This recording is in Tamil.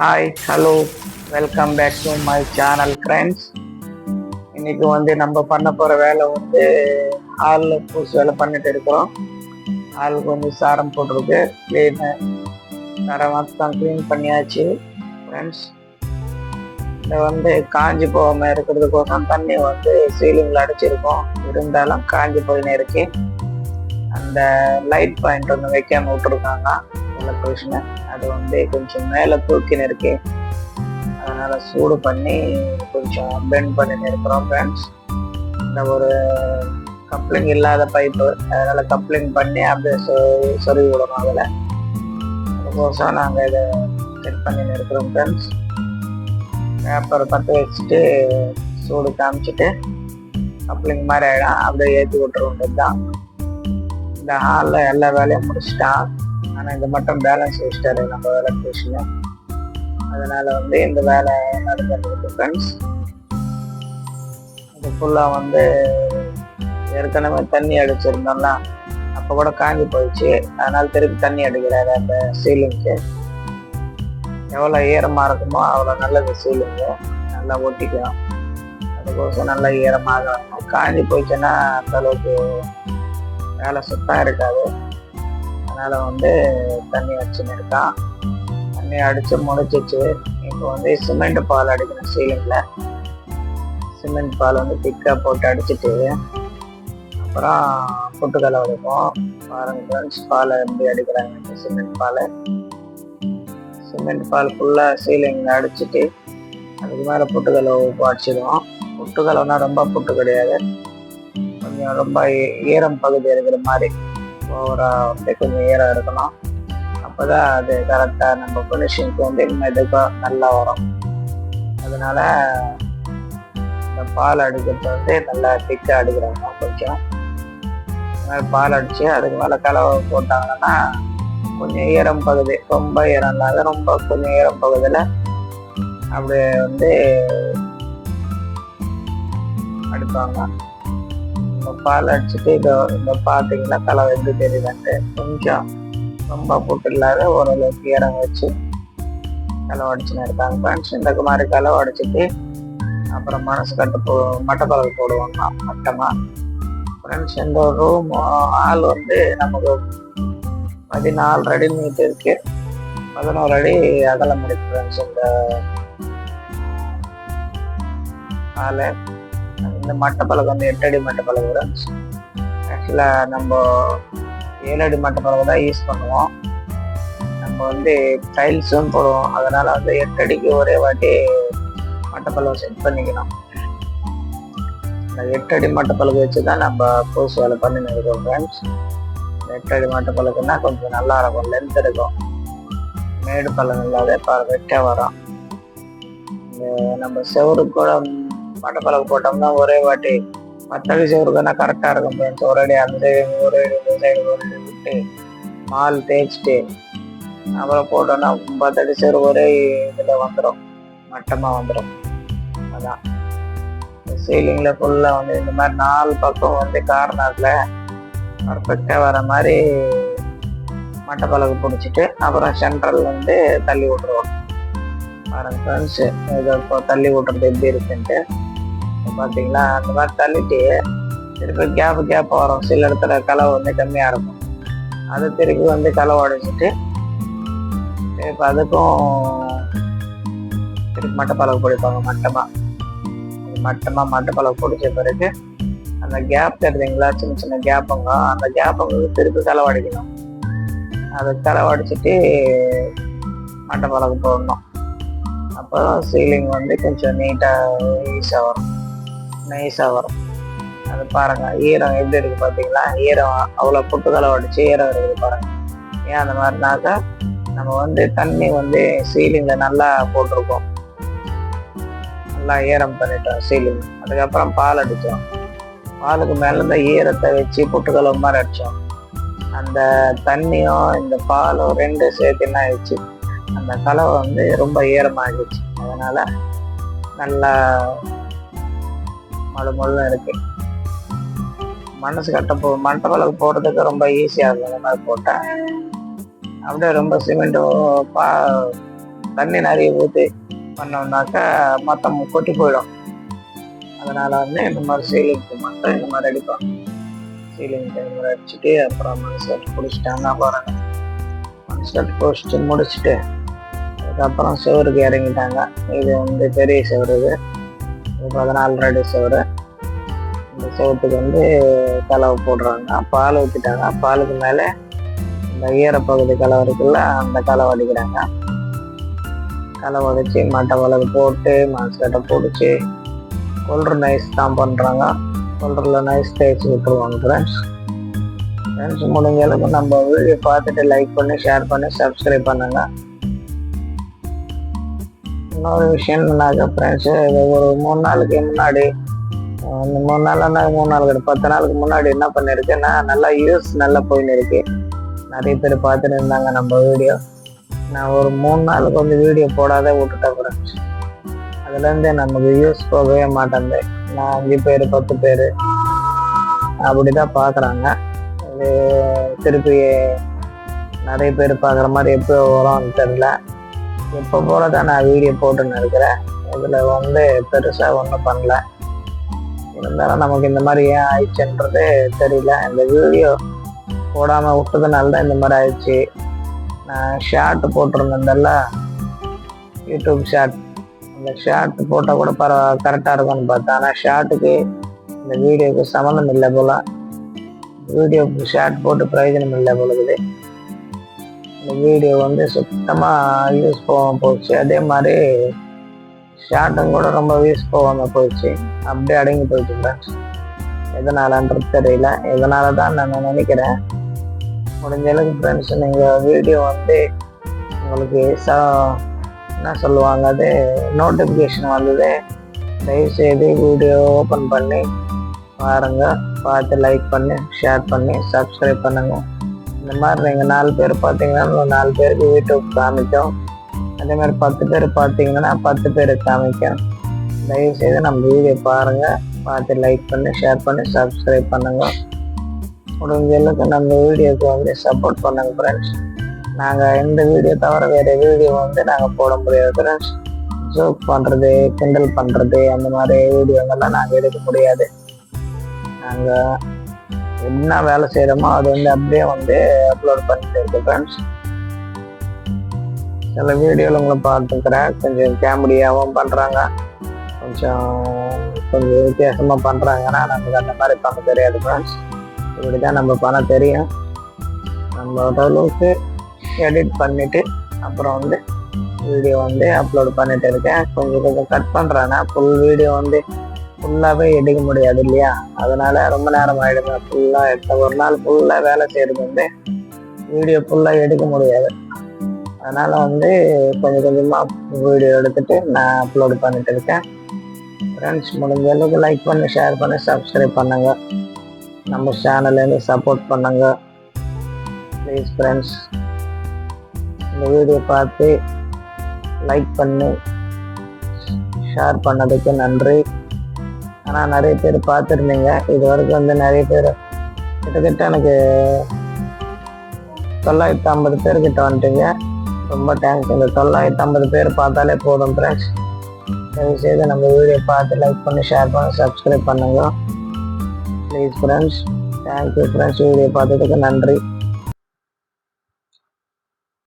Hi hello welcome back to my channel friends இன்னைக்கு வந்து நம்ம பண்ண போகிற வேலை வந்து ஹாலில் பூசி வேலை பண்ணிட்டு இருக்கிறோம். ஹாலுக்கு வந்து சாரம் போட்டிருக்கு. க்ளீனு தரம் மொத்தம் க்ளீன் பண்ணியாச்சு ஃப்ரெண்ட்ஸ் இதை வந்து காஞ்சி போகாமல் இருக்கிறதுக்கோசம் தண்ணி வந்து சீலிங்கில் அடிச்சிருக்கோம். இருந்தாலும் காஞ்சி போயின்னு இருக்கு. அந்த லைட் பாயிண்ட் ஒன்று வைக்காம விட்டுருக்காங்க. எலக்ட்ரிஷனை அது வந்து கொஞ்சம் மேலே தூக்கின்னு இருக்கு அதனால சூடு பண்ணி கொஞ்சம் பெண்ட் பண்ணி இருக்கிறோம் ஃப்ரெண்ட்ஸ் இந்த ஒரு கப்ளிங் இல்லாத பைப்பு அதனால கப்ளிங் பண்ணி அப்படியே சொ- சொருவி விடணும் அதில். அதுக்கோசம் நாங்கள் இதை செட் பண்ணி இருக்கிறோம் ஃப்ரெண்ட்ஸ் பேப்பர் பற்ற வச்சுட்டு சூடு காமிச்சிட்டு கப்ளிங் மாதிரி ஆகிடும் அப்படியே ஏற்றி விட்டுருவோம். தான் இந்த ஹாலில் எல்லா வேலையும் முடிச்சிட்டான் ஆனால் இந்த மட்டும் பேலன்ஸ் வச்சிட்டாரு நம்ம வேலை எலக்ட்ரிஷியன் அதனால வந்து இந்த வேலை நடந்துருக்கு ஃப்ரெண்ட்ஸ் இது ஃபுல்லாக வந்து ஏற்கனவே தண்ணி அடிச்சிருந்தோம்னா அப்போ கூட காஞ்சி போயிடுச்சு அதனால திருப்பி தண்ணி அடிக்கிறாரு அந்த சீலிங்க்கு எவ்வளோ ஈரமாக இருக்குமோ அவ்வளோ நல்லது சீலிங்கு நல்லா ஒட்டிக்கும். அதுக்கோசம் நல்லா ஈரமாக இருக்கும் காஞ்சி போயிடுச்சுன்னா அந்த அளவுக்கு வேலை சுத்தம் இருக்காது. மேலே வந்து தண்ணி வச்சுன்னு இருக்கான் தண்ணி அடிச்சு முடிச்சிச்சு இப்போ வந்து சிமெண்ட் பால் அடிக்கணும் சீலிங்ல. சிமெண்ட் பால் வந்து திக்கா போட்டு அடிச்சிட்டு அப்புறம் புட்டுக்கலை உடைப்போம் பாருங்க ஃப்ரெண்ட்ஸ் பாலை எப்படி அடிக்கிறாங்க சிமெண்ட் பால். சிமெண்ட் பால் ஃபுல்லாக சீலிங்கில் அடிச்சிட்டு அதுக்கு மேலே புட்டுக்கலை உப்பு அடிச்சிடுவோம். புட்டுக்கலைன்னா ரொம்ப புட்டு கிடையாது. கொஞ்சம் ரொம்ப ஈரம் பகுதி இருக்கிற மாதிரி. ஓவராக வந்து கொஞ்சம் ஈரம் இருக்கணும் அப்போ தான் அது கரெக்டாக நம்ம ஃபினிஷிங்க்கு வந்து மெதுக்கும் நல்லா வரும். அதனால இந்த பால் அடிக்கிறது வந்து நல்லா திக்காக அடிக்கிறாங்க கொஞ்சம். பால் அடித்து அதுக்கு மேலே கலவை போட்டாங்கன்னா கொஞ்சம் ஈரம் பகுதி ரொம்ப ஈரம் இல்லாத ரொம்ப கொஞ்சம் ஈரம் பகுதியில் அப்படியே வந்து அடுப்பாங்க. பால் அடிச்சுட்டு இதோ இந்த பார்த்தீங்கன்னா தலை எப்படி தெரியுதுன்ட்டு கொஞ்சம் ரொம்ப போட்டு இல்லாத ஓரளவுக்கு இறங்க வச்சு கலவை உடச்சுன்னு இருக்காங்க. ஃப்ரெண்ட்ஸ் இந்த மாதிரி கலவை உடச்சிட்டு அப்புறம் மனசு கட்டு போ மட்டப்பலகை போடுவாங்க மட்டமாக ஃப்ரெண்ட்ஸ் இந்த ரூம் ஆள் வந்து நமக்கு பதினாலு அடி மீட் இருக்கு. பதினோரு அடி அகலம் இருக்கு ஃப்ரெண்ட்ஸ் இந்த ஆளு இந்த மட்டப்பலகை வந்து எட்டு அடி மட்டப்பலகை ஃப்ரெண்ட்ஸ் ஆக்சுவலாக நம்ம ஏழு அடி மட்டப்பலகை தான் யூஸ் பண்ணுவோம். நம்ம வந்து டைல்ஸும் போடுவோம். அதனால் வந்து எட்டு அடிக்கு ஒரே வாட்டி மட்டப்பலகை செட் பண்ணிக்கணும். இந்த எட்டு அடி மட்டப்பலகை வச்சு தான் நம்ம பூசு வேலை பண்ணின்னு இருக்கோம் ஃப்ரெண்ட்ஸ் எட்டு அடி மட்டப்பலகுன்னா கொஞ்சம் நல்லா இருக்கும். லென்த் இருக்கும். மேடு பழம் இல்லாத வெட்ட வரும். நம்ம செவருக்கு கூட மட்டப்பலகு போட்டோம்னா ஒரே வாட்டி மற்றடி செவருக்குன்னா கரெக்டாக இருக்கும் ஃப்ரெண்ட்ஸ் ஒரு அடி அந்த சைடு ஒரு அடி இந்த சைடு ஒரு அடி விட்டு மால் தேய்ச்சிட்டு அப்புறம் போட்டோம்னா பத்தடி சோறு ஒரே இதில் வந்துடும் மட்டமாக வந்துடும் அதான். சீலிங்கில் ஃபுல்லாக வந்து இந்த மாதிரி நாலு பக்கம் வந்து கார்னரில் பர்ஃபெக்டாக வர மாதிரி மட்டப்பலகு பிடிச்சிட்டு அப்புறம் சென்ட்ரல் வந்து தள்ளி விட்ருவோம் பாருங்க ஃப்ரெண்ட்ஸு இதை இப்போ தள்ளி விட்றது எப்படி இருக்குன்ட்டு. பார்த்தீங்களா அந்த மாதிரி தள்ளிட்டு திருப்பி கேப் கேப் வரும். சில இடத்துல களை வந்து கம்மியாக இருக்கும். அது திருப்பி வந்து களை உடைச்சிட்டு இப்போ அதுக்கும் திருப்பி மட்டப்பலகு பிடிப்பாங்க மட்டமாக மட்டமாக மட்டப்பலகு பிடிச்ச பிறகு அந்த கேப் தெரியுதுங்களா? சின்ன சின்ன கேப்புங்க அந்த கேப்புங்களுக்கு திருப்பி களவடிக்கணும் அதை களவடிச்சிட்டு மட்டை பழகு போடணும். அப்போ சீலிங் வந்து கொஞ்சம் நீட்டாக ஈஸாக வரும். நைஸாக வரும். அது பாருங்க ஈரம் எப்படி இருக்கு பார்த்தீங்களா ஈரம் அவ்வளோ புட்டுக்களை உடச்சி ஈரம் இருக்குது பாருங்க. ஏன் அந்த மாதிரினாக்கா நம்ம வந்து தண்ணி வந்து சீலிங்கில் நல்லா போட்டிருக்கோம். நல்லா ஈரம் பண்ணிட்டோம் சீலிங் அதுக்கப்புறம் பால் அடித்தோம் பாலுக்கு மேல இந்த ஈரத்தை வச்சு புட்டுக்களை மாதிரி அடிச்சோம். அந்த தண்ணியும் இந்த பாலும் ரெண்டு சேர்த்து என்ன ஆயிடுச்சு? அந்த கலவை வந்து ரொம்ப ஈரமாகிடுச்சு. அதனால நல்லா அது மழு இருக்கு. மனசு கட்ட போ மண்டபலுக்கு போடுறதுக்கு ரொம்ப ஈஸியாக இருக்கும். அந்த மாதிரி போட்டேன் அப்படியே ரொம்ப சிமெண்ட்டும் பா தண்ணி நிறைய ஊற்றி பண்ணோம்னாக்கா மொத்தம் கொட்டி போயிடும். அதனால வந்து இந்த மாதிரி சீலிங்க்கு மட்டும் இந்த மாதிரி அடிப்போம். சீலிங் இந்த மாதிரி அடிச்சுட்டு அப்புறம் மனசு பிடிச்சிட்டாங்க அப்புறம் மனசு பிடிச்சிட்டு முடிச்சுட்டு அதுக்கப்புறம் சுவருக்கு இறங்கிட்டாங்க. இது வந்து பெரிய சுவர் இது. பதினாலு ரெடி சோறு. இந்த சோத்துக்கு வந்து கலவை போடுறாங்க. பால் ஊற்றிட்டாங்க பாலுக்கு மேலே இந்த ஈரப்பகுதி கலவை இருக்குல்ல அந்த கலவை அடிக்கிறாங்க. கலவை அடித்து மட்டை வலது போட்டு மாஸ்கட்டை பிடிச்சி கொல்ற நைஸ் தான் பண்ணுறாங்க கொல்றில் நைஸ் தேய்ச்சி விட்டுருவாங்க ஃப்ரெண்ட்ஸ் ஃப்ரெண்ட்ஸ் முடிஞ்ச அளவுக்கு நம்ம வீடியோ பார்த்துட்டு லைக் பண்ணி ஷேர் பண்ணி சப்ஸ்கிரைப் பண்ணுங்கள் இன்னொரு விஷயம் என்னன்னாக்கா ஃப்ரெண்ட்ஸு இது ஒரு மூணு நாளுக்கு முன்னாடி அந்த மூணு நாள்னா மூணு நாள் கிடையாது. பத்து நாளுக்கு முன்னாடி என்ன பண்ணியிருக்கேன்னா நல்லா யூஸ் நல்லா போயின்னு இருக்கு. நிறைய பேர் பார்த்துட்டு இருந்தாங்க நம்ம வீடியோ நான் ஒரு மூணு நாளுக்கு வந்து வீடியோ போடாத விட்டுட்டேன் ஃப்ரெண்ட்ஸ் அதுலேருந்து நமக்கு யூஸ் போகவே மாட்டேங்குது. நான் அஞ்சு பேர் பத்து பேர் அப்படி தான் பார்க்குறாங்க. இது திருப்பி நிறைய பேர் பார்க்குற மாதிரி எப்போ வரும்னு தெரில இப்போ போல தான் நான் வீடியோ போட்டுன்னு இருக்கிறேன். இதில் வந்து பெருசாக ஒன்றும் பண்ணல. இருந்தாலும் நமக்கு இந்த மாதிரி ஏன் ஆயிடுச்சுன்றது தெரியல. இந்த வீடியோ போடாமல் விட்டதுனால தான் இந்த மாதிரி ஆயிடுச்சு. நான் ஷார்ட் போட்டிருந்தேன்ல யூடியூப் ஷார்ட் அந்த ஷார்ட் போட்டால் கூட பரவ கரெக்டாக இருக்கும்னு பார்த்தேன். ஆனால் ஷார்ட்டுக்கு இந்த வீடியோக்கு சம்மந்தம் இல்லை போல. வீடியோக்கு ஷார்ட் போட்டு பிரயோஜனம் இல்லை போல இருக்குது. இந்த வீடியோ வந்து சுத்தமாக யூஸ் போகாமல் போச்சு. அதே மாதிரி ஷார்ட்டும் கூட ரொம்ப யூஸ் போகாமல் போயிடுச்சு அப்படியே அடங்கி போயிடுச்சு ஃப்ரெண்ட்ஸ் எதனாலன்றது தெரியல. இதனால தான் நான் நினைக்கிறேன். முடிஞ்ச அளவுக்கு ஃப்ரெண்ட்ஸ் நீங்கள் வீடியோ வந்து உங்களுக்கு சா என்ன சொல்லுவாங்க அது? நோட்டிஃபிகேஷன் வந்தது. தயவுசெய்து வீடியோ ஓப்பன் பண்ணி பாருங்க. பார்த்து லைக் பண்ணி ஷேர் பண்ணி சப்ஸ்கிரைப் பண்ணுங்கள் இந்த மாதிரி நீங்கள் நாலு பேர் பார்த்தீங்கன்னா நாலு பேருக்கு யூடியூப் காமிக்கும். அதே மாதிரி பத்து பேர் பார்த்தீங்கன்னா பத்து பேர் காமிக்கும். தயவுசெய்து நம்ம வீடியோ பாருங்க. பார்த்து லைக் பண்ணி ஷேர் பண்ணி சப்ஸ்கிரைப் பண்ணுங்க. முடிஞ்ச அளவுக்கு நம்ம வீடியோக்கு வந்து சப்போர்ட் பண்ணுங்க ஃப்ரெண்ட்ஸ் நாங்கள் இந்த வீடியோ தவிர வேறு வீடியோ வந்து நாங்கள் போட முடியாது ஃப்ரெண்ட்ஸ் ஜோக் பண்ணுறது கிண்டல் பண்ணுறது அந்த மாதிரி வீடியோங்கெல்லாம் நாங்கள் எடுக்க முடியாது. நாங்கள் என்ன வேலை செய்கிறோமோ அது வந்து அப்படியே வந்து அப்லோட் பண்ணிட்டு இருக்கோம் ஃப்ரெண்ட்ஸ் சில வீடியோவில் உங்களை பார்த்துக்கிறேன் கொஞ்சம் காமெடியாகவும் பண்ணுறாங்க கொஞ்சம் கொஞ்சம் வித்தியாசமாக பண்ணுறாங்கன்னா நமக்கு அந்த மாதிரி பண்ண தெரியாது ஃப்ரெண்ட்ஸ் இப்படி தான் நம்ம பண்ண தெரியும். நம்ம ஓரளவுக்கு எடிட் பண்ணிவிட்டு அப்புறம் வந்து வீடியோ வந்து அப்லோட் பண்ணிட்டு இருக்கேன். கொஞ்சம் கொஞ்சம் கட் பண்ணுறேன்னா ஃபுல் வீடியோ வந்து ஃபுல்லாகவே எடுக்க முடியாது இல்லையா? அதனால ரொம்ப நேரம் ஆகிடுங்க ஃபுல்லாக எடுத்த ஒரு நாள் ஃபுல்லாக வேலை செய்கிறது வந்து வீடியோ ஃபுல்லாக எடுக்க முடியாது. அதனால வந்து கொஞ்சம் கொஞ்சமாக வீடியோ எடுத்துட்டு நான் அப்லோட் பண்ணிட்டு இருக்கேன். ஃப்ரெண்ட்ஸ் முடிஞ்ச அளவுக்கு லைக் பண்ணி ஷேர் பண்ணி சப்ஸ்கிரைப் பண்ணுங்க. நம்ம சேனல்லேருந்து சப்போர்ட் பண்ணுங்க. ப்ளீஸ் ஃப்ரெண்ட்ஸ் இந்த வீடியோ பார்த்து லைக் பண்ணி ஷேர் பண்ணதுக்கு நன்றி. ஆனால் நிறைய பேர் பார்த்துருந்தீங்க. இது வரைக்கும் வந்து நிறைய பேர் கிட்டத்தட்ட எனக்கு தொள்ளாயிரத்தி ஐம்பது பேர்கிட்ட வந்துட்டீங்க. ரொம்ப தேங்க்ஸ் இந்த தொள்ளாயிரத்தி ஐம்பது பேர் பார்த்தாலே போதும் ஃப்ரெண்ட்ஸ் தயவுசெய்து நம்ம வீடியோ பார்த்து லைக் பண்ணி ஷேர் பண்ணி சப்ஸ்கிரைப் பண்ணுங்க. Please friends thank you friends video பார்த்ததுக்கு நன்றி.